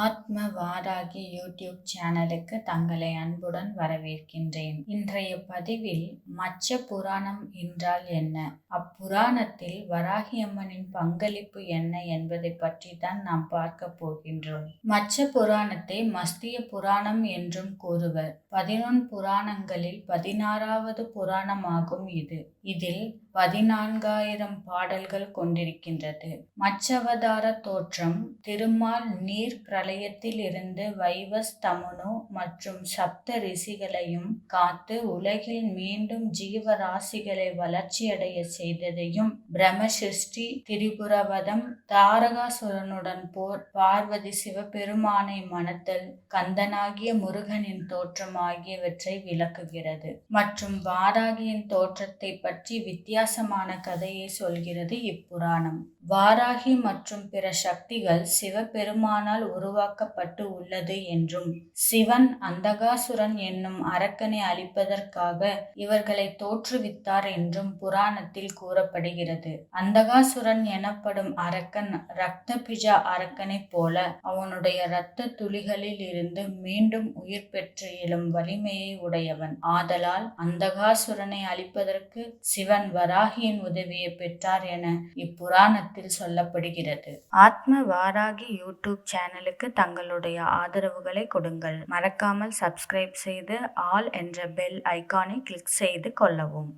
ஆத்ம வாராகி யூடியூப் சேனலுக்கு தங்களை அன்புடன் வரவேற்கின்றேன். இன்றைய பதிவில் மச்ச புராணம் என்றால் என்ன? அப்புராணத்தில் வராகி அம்மனின் பங்களிப்பு என்ன என்பதை பற்றி தான் நாம் பார்க்க போகின்றோம். மச்ச புராணத்தை மஸ்திய புராணம் என்றும் கூறுவர். பதினொன் புராணங்களில் பதினாறாவது புராணமாகும் இது. இதில் பதினான்காயிரம் பாடல்கள் கொண்டிருக்கின்றது. மச்சவதார தோற்றம் திருமால் நீர் பிர பிரளயத்திலிருந்து வைவஸ்தமனு மற்றும் சப்த ரிஷிகளையும் காத்து உலகில் மீண்டும் ஜீவராசிகளை வளர்ச்சியடைய செய்ததையும் பிரம்மசிருஷ்டி திரிபுரவதம் தாரகாசுரனுடன் போர் பார்வதி சிவபெருமானை மணத்தல் கந்தனாகிய முருகனின் தோற்றம் ஆகியவற்றை விளக்குகிறது மற்றும் வாராகியின் தோற்றத்தை பற்றி வித்தியாசமான கதையை சொல்கிறது இப்புராணம் வாராகி மற்றும் பிற சக்திகள் சிவபெருமானால் உருவாக்கப்பட்டு உள்ளது என்றும் சிவன் அந்தகாசுரன் என்னும் அரக்கனை அழிப்பதற்காக இவர்களை தோற்றுவித்தார் என்றும் புராணத்தில் கூறப்படுகிறது. அந்தகாசுரன் எனப்படும் அரக்கன் இரத்த பிஜா அரக்கனைப் போல அவனுடைய இரத்த துளிகளில் இருந்து மீண்டும் உயிர் பெற்று எழும் வலிமையை உடையவன். ஆதலால் அந்தகாசுரனை அழிப்பதற்கு சிவன் வராகியின் உதவியை பெற்றார் என இப்புராணத்தில் சொல்லப்படுகிறது. ஆத்ம வாராகி யூடியூப் சேனலுக்கு தங்களுடைய ஆதரவுகளை கொடுங்கள். மறக்காமல் சப்ஸ்கிரைப் செய்து ஆல் என்ற பெல் ஐக்கானை கிளிக் செய்து கொள்ளவும்.